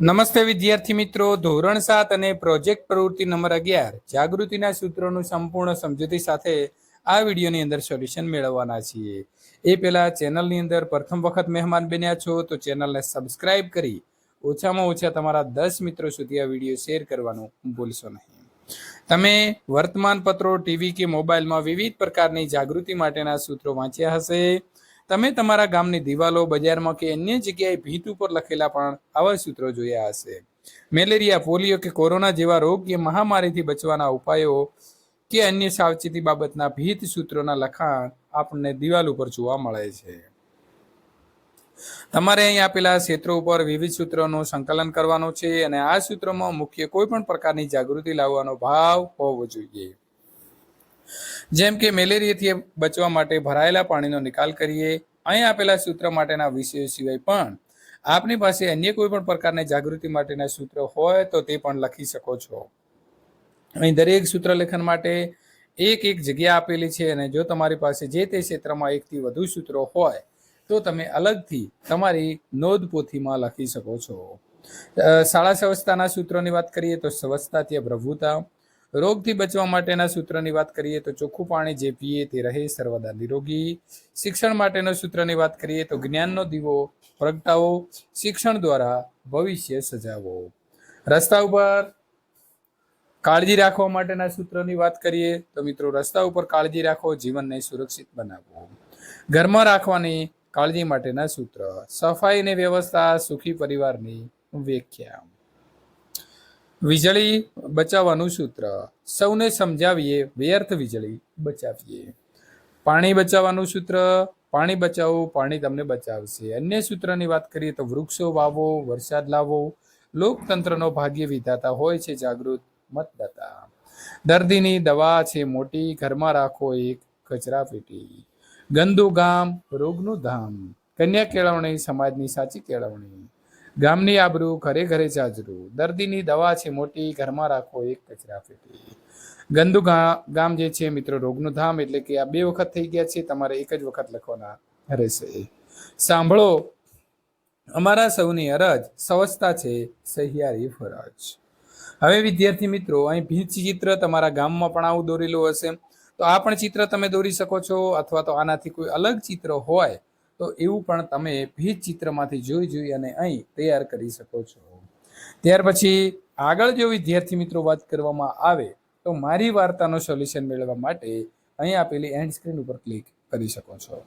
નમસ્તે વિદ્યાર્થી મિત્રો, ધોરણ સાત અને પ્રોજેક્ટ પ્રવૃત્તિ નંબર અગિયાર, જાગૃતિના સૂત્રોનું સંપૂર્ણ સમજૂતી સાથે આ વિડીયોની અંદર સોલ્યુશન મેળવવાના છીએ. એ પહેલા ચેનલની અંદર પ્રથમ વખત મહેમાન બન્યા છો તો ચેનલને સબસ્ક્રાઇબ કરી ઓછામાં ઓછા તમારા દસ મિત્રો સુધી આ વીડિયો શેર કરવાનું ભૂલશો નહીં. તમે વર્તમાન પત્રો ટીવી કે મોબાઈલમાં વિવિધ પ્રકારની જાગૃતિ માટેના સૂત્રો વાંચ્યા હશે. તમે તમારા ગામની દિવાલો, બજારમાં કે અન્ય જગ્યાએ ભીત ઉપર લખેલા પણ આવા સૂત્રો જોયા હશે. મેલેરિયા, પોલિયો કે કોરોના જેવા રોગ કે મહામારીથી બચવાના ઉપાયો કે અન્ય સાવચેતી બાબતના ભીત સૂત્રોના લખાણ આપણને દિવાલ ઉપર જોવા મળે છે. તમારે અહીં આપેલા ક્ષેત્રો ઉપર વિવિધ સૂત્રોનું સંકલન કરવાનું છે અને આ સૂત્રોમાં મુખ્ય કોઈ પણ પ્રકારની જાગૃતિ લાવવાનો ભાવ હોવો જોઈએ. જેમ કે મેલેરિયાથી બચવા માટે ભરાયેલા પાણીનો નિકાલ કરીએ અહીં આપેલા સૂત્ર માટેના વિષયો સિવાય પણ આપની પાસે અન્ય કોઈ પણ પ્રકારની જાગૃતિ માટેના સૂત્ર હોય તો તે પણ લખી શકો છો. અહીં દરેક સૂત્ર લેખન માટે એક એક જગ્યા આપેલી છે અને જો તમારી પાસે જે તે ક્ષેત્રમાં એકથી વધુ સૂત્રો હોય તો તમે અલગથી તમારી નોંધ પોથીમાં લખી શકો છો. શાળા સ્વચ્છતાના સૂત્રોની વાત કરીએ તો સ્વચ્છતા ત્યાં પ્રભુતા રોગથી બચવા માટેના સૂત્રની વાત કરીએ તો ચોખ્ખું પાણી જે પીએ તે રહે સર્વદા નિરોગી. શિક્ષણ માટેના સૂત્રની વાત કરીએ તો જ્ઞાનનો દીવો પ્રગટાવો, શિક્ષણ દ્વારા ભવિષ્ય સજાવો. રસ્તા ઉપર કાળજી રાખવા માટેના સૂત્રની વાત કરીએ તો મિત્રો રસ્તા ઉપર કાળજી રાખો, જીવનને સુરક્ષિત બનાવો. ઘરમાં રાખવાની કાળજી માટેના સૂત્ર, સફાઈ અને વ્યવસ્થા, સુખી પરિવારની વ્યાખ્યા. વીજળી બચાવવાનું સૂત્ર. સૌને સમજાવીએ, વ્યર્થ વીજળી બચાવીએ. પાણી બચાવવાનું સૂત્ર, પાણી બચાવો, પાણી તમને બચાવશે. અન્ય સૂત્રની વાત કરીએ તો વૃક્ષો વાવો, વરસાદ લાવો, લોકતંત્રનો ભાગ્ય વિધાતા હોય છે જાગૃત મતદાતા. દર્દીની દવા છે મોટી, ઘરમાં રાખો એક કચરા પેટી. ગંદુ ગામ, રોગનું ધામ. કન્યા કેળવણી સમાજની સાચી કેળવણી. ગામની આબરૂ ઘરે ઘરે જાજરૂ દર્દીની દવા છે મોટી, ઘરમાં રાખો એક કચરા પેટી ગંદુ ગામ જે છે મિત્રો, રોગનું ધામ એટલે કે આ બે વખત થઈ ગયા છે, તમારે એક જ વખત લખવાના રહેશે. સાંભળો, અમારા સૌની અરજ, સ્વચ્છતા છે, સહિયારી ફરજ. હવે વિદ્યાર્થી મિત્રો, અહીં ભીંચ ચિત્ર તમારા ગામમાં પણ આવું દોરેલું હશે. તો આ પણ ચિત્ર તમે દોરી શકો છો, અથવા તો આનાથી કોઈ અલગ ચિત્ર હોય તો એવું પણ તમે ભીત ચિત્રમાંથી જોઈ જોઈ અને અહીં તૈયાર કરી શકો છો. ત્યાર પછી આગળ જો વિદ્યાર્થી મિત્રો વાત કરવામાં આવે, તો મારી વાર્તાનો સોલ્યુશન મેળવવા માટે અહીં આપેલી એન્ડ સ્ક્રીન ઉપર ક્લિક કરી શકો છો.